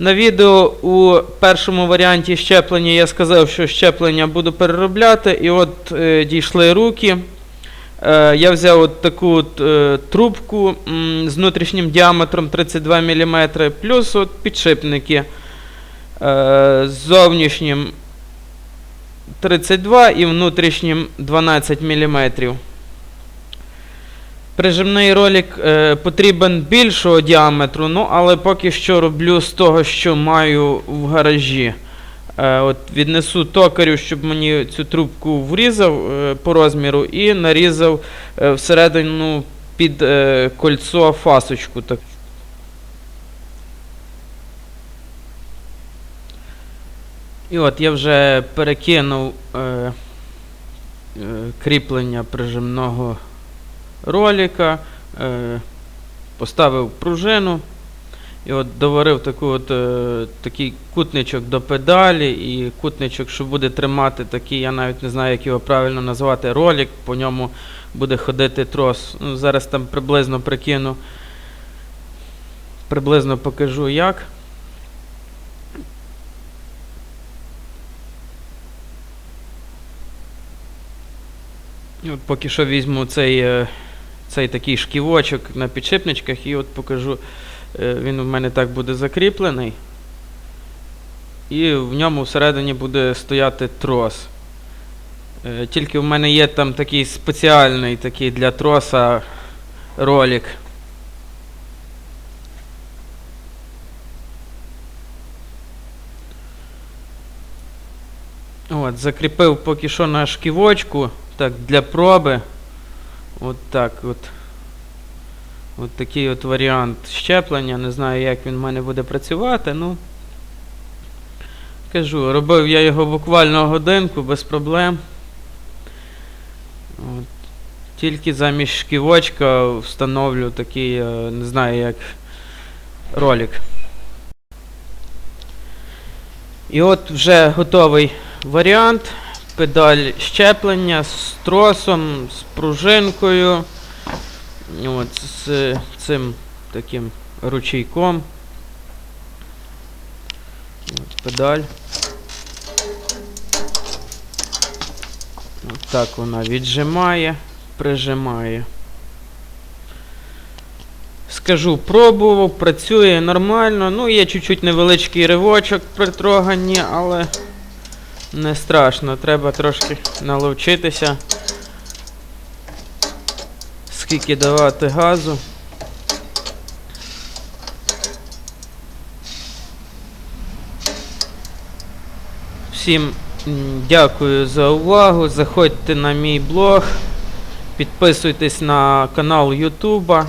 На відео у першому варіанті щеплення я сказав, що щеплення буду переробляти, і от е, дійшли руки. Е, я взяв от таку от, е, трубку м, з внутрішнім діаметром 32 мм, плюс от підшипники е, з зовнішнім 32 і внутрішнім 12 мм. Прижимний ролик е, потрібен більшого діаметру, ну але поки що роблю з того, що маю в гаражі. Е, от віднесу токарю, щоб мені цю трубку врізав е, по розміру і нарізав е, всередину під е, кольцо фасочку. Так. І от я вже перекинув е, е, кріплення прижимного ролика, е, поставив пружину і от доварив таку от, е, такий кутничок до педалі і кутничок, що буде тримати такий, я навіть не знаю, як його правильно назвати, ролик, по ньому буде ходити трос. Ну, зараз там приблизно прикину, приблизно покажу як. От поки що візьму цей, е, цей такий шківочок на підшипничках і от покажу. Е, Він у мене так буде закріплений. І в ньому всередині буде стояти трос. Е, Тільки в мене є там такий спеціальний такий для троса ролик. От, закріпив поки що на шківочку. Так, для проби. От так от. От такий от варіант щеплення. Не знаю, як він в мене буде працювати, ну. Кажу, робив я його буквально годинку без проблем. От. Тільки замість шківочка встановлю такий, е, не знаю як, ролик. І от вже готовий варіант. Педаль щеплення з тросом, з пружинкою. От, з цим таким ручейком. От, педаль. От так вона віджимає, прижимає. Скажу, пробував, працює нормально. Ну, є чуть-чуть невеличкий ривочок при троганні, але не страшно, треба трошки наловчитися. Скільки давати газу. Всім дякую за увагу. Заходьте на мій блог, підписуйтесь на канал Ютуба.